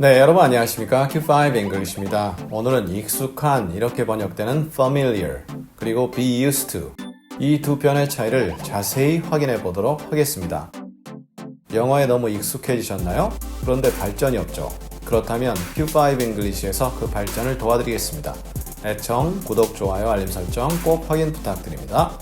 네, 여러분 안녕하십니까? Q5 English입니다. 오늘은 익숙한 이렇게 번역되는 familiar 그리고 be used to 이 두 편의 차이를 자세히 확인해 보도록 하겠습니다. 영어에 너무 익숙해지셨나요? 그런데 발전이 없죠. 그렇다면 Q5 English에서 그 발전을 도와드리겠습니다. 애청, 구독, 좋아요, 알림 설정 꼭 확인 부탁드립니다.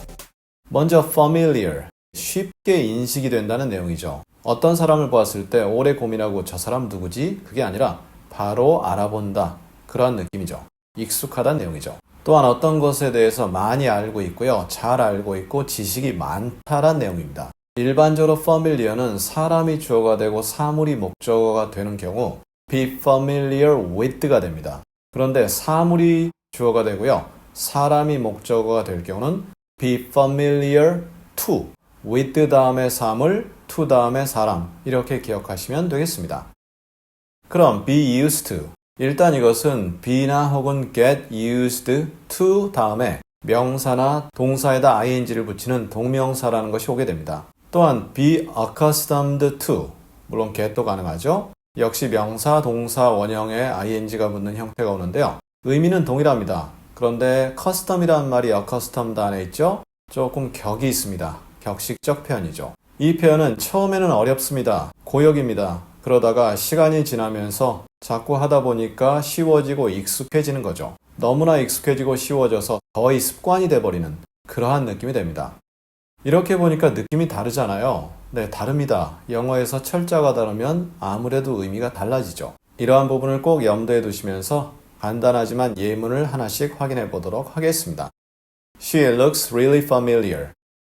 먼저 familiar 쉽게 인식이 된다는 내용이죠. 어떤 사람을 보았을 때 오래 고민하고 저 사람 누구지? 그게 아니라 바로 알아본다. 그런 느낌이죠. 익숙하다는 내용이죠. 또한 어떤 것에 대해서 많이 알고 있고요. 잘 알고 있고 지식이 많다란 내용입니다. 일반적으로 familiar는 사람이 주어가 되고 사물이 목적어가 되는 경우 be familiar with가 됩니다. 그런데 사물이 주어가 되고요. 사람이 목적어가 될 경우는 be familiar to with 다음에 사물, to 다음에 사람 이렇게 기억하시면 되겠습니다. 그럼 be used to 일단 이것은 be나 혹은 get used to 다음에 명사나 동사에다 ing를 붙이는 동명사라는 것이 오게 됩니다. 또한 be accustomed to 물론 get도 가능하죠. 역시 명사, 동사, 원형에 ing가 붙는 형태가 오는데요. 의미는 동일합니다. 그런데 custom이라는 말이 accustomed 안에 있죠? 조금 격이 있습니다. 격식적 표현이죠. 이 표현은 처음에는 어렵습니다. 고역입니다. 그러다가 시간이 지나면서 자꾸 하다 보니까 쉬워지고 익숙해지는 거죠. 너무나 익숙해지고 쉬워져서 거의 습관이 돼버리는 그러한 느낌이 됩니다. 이렇게 보니까 느낌이 다르잖아요. 네, 다릅니다. 영어에서 철자가 다르면 아무래도 의미가 달라지죠. 이러한 부분을 꼭 염두에 두시면서 간단하지만 예문을 하나씩 확인해 보도록 하겠습니다. She looks really familiar.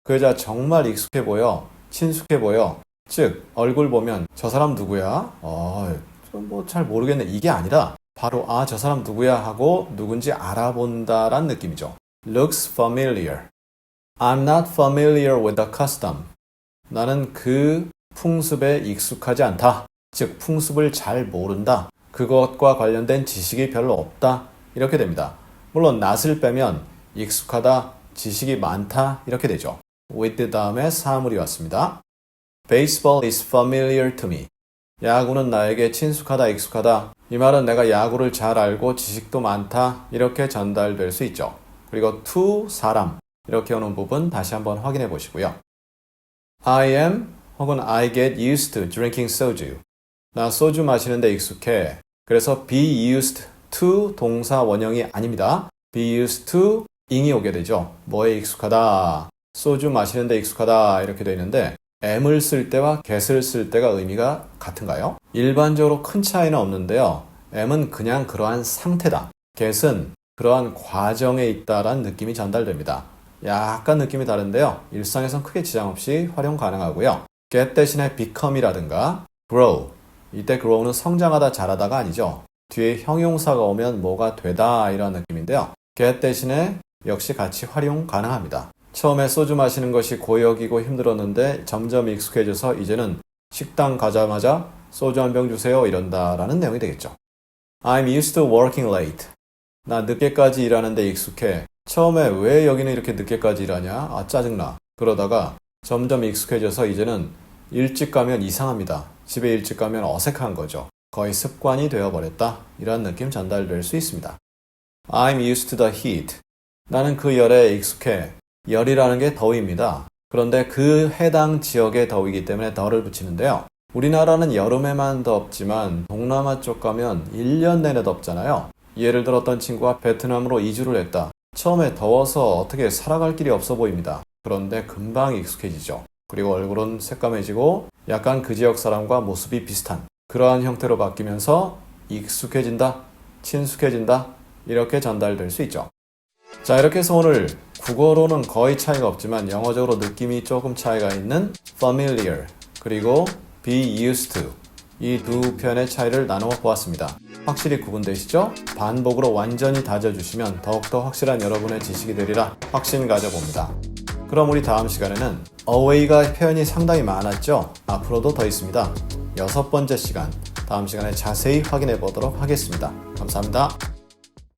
그 여자 정말 익숙해 보여, 친숙해 보여. 즉, 얼굴 보면 저 사람 누구야? 어, 뭐잘 모르겠네. 이게 아니라 바로 아, 저 사람 누구야 하고 누군지 알아본다란 느낌이죠. looks familiar. I'm not familiar with the custom. 나는 그 풍습에 익숙하지 않다. 즉, 풍습을 잘 모른다. 그것과 관련된 지식이 별로 없다. 이렇게 됩니다. 물론 not을 빼면 익숙하다, 지식이 많다 이렇게 되죠. With 다음에 사물이 왔습니다. Baseball is familiar to me. 야구는 나에게 친숙하다, 익숙하다. 이 말은 내가 야구를 잘 알고 지식도 많다 이렇게 전달될 수 있죠. 그리고 to 사람 이렇게 오는 부분 다시 한번 확인해 보시고요. I am 혹은 I get used to drinking soju. 나 소주 마시는데 익숙해. 그래서 be used to 동사 원형이 아닙니다. be used to ing이 오게 되죠. 뭐에 익숙하다. 소주 마시는데 익숙하다. 이렇게 되어 있는데 am을 쓸 때와 get을 쓸 때가 의미가 같은가요? 일반적으로 큰 차이는 없는데요. am은 그냥 그러한 상태다. get은 그러한 과정에 있다란 느낌이 전달됩니다. 약간 느낌이 다른데요. 일상에선 크게 지장 없이 활용 가능하고요. get 대신에 become이라든가 grow. 이때 grow는 성장하다, 자라다가 아니죠. 뒤에 형용사가 오면 뭐가 되다 이런 느낌인데요. get 대신에 역시 같이 활용 가능합니다. 처음에 소주 마시는 것이 고역이고 힘들었는데 점점 익숙해져서 이제는 식당 가자마자 소주 한 병 주세요 이런다라는 내용이 되겠죠. I'm used to working late. 나 늦게까지 일하는데 익숙해. 처음에 왜 여기는 이렇게 늦게까지 일하냐? 아, 짜증나. 그러다가 점점 익숙해져서 이제는 일찍 가면 이상합니다. 집에 일찍 가면 어색한 거죠. 거의 습관이 되어버렸다. 이런 느낌 전달될 수 있습니다. I'm used to the heat. 나는 그 열에 익숙해. 열이라는 게 더위입니다. 그런데 그 해당 지역의 더위이기 때문에 더를 붙이는데요. 우리나라는 여름에만 덥지만 동남아 쪽 가면 1년 내내 덥잖아요. 예를 어떤 친구가 베트남으로 이주를 했다. 처음에 더워서 어떻게 살아갈 길이 없어 보입니다. 그런데 금방 익숙해지죠. 그리고 얼굴은 새까매지고 약간 그 지역 사람과 모습이 비슷한 그러한 형태로 바뀌면서 익숙해진다, 친숙해진다, 이렇게 전달될 수 있죠. 자, 이렇게 해서 오늘 국어로는 거의 차이가 없지만 영어적으로 느낌이 조금 차이가 있는 familiar 그리고 be used to 이두 편의 차이를 나누어 보았습니다. 확실히 구분되시죠? 반복으로 완전히 다져주시면 더욱더 확실한 여러분의 지식이 되리라 확신 가져봅니다. 그럼 우리 다음 시간에는 away가 표현이 상당히 많았죠? 앞으로도 더 있습니다. 여섯 번째 시간, 다음 시간에 자세히 확인해 보도록 하겠습니다. 감사합니다.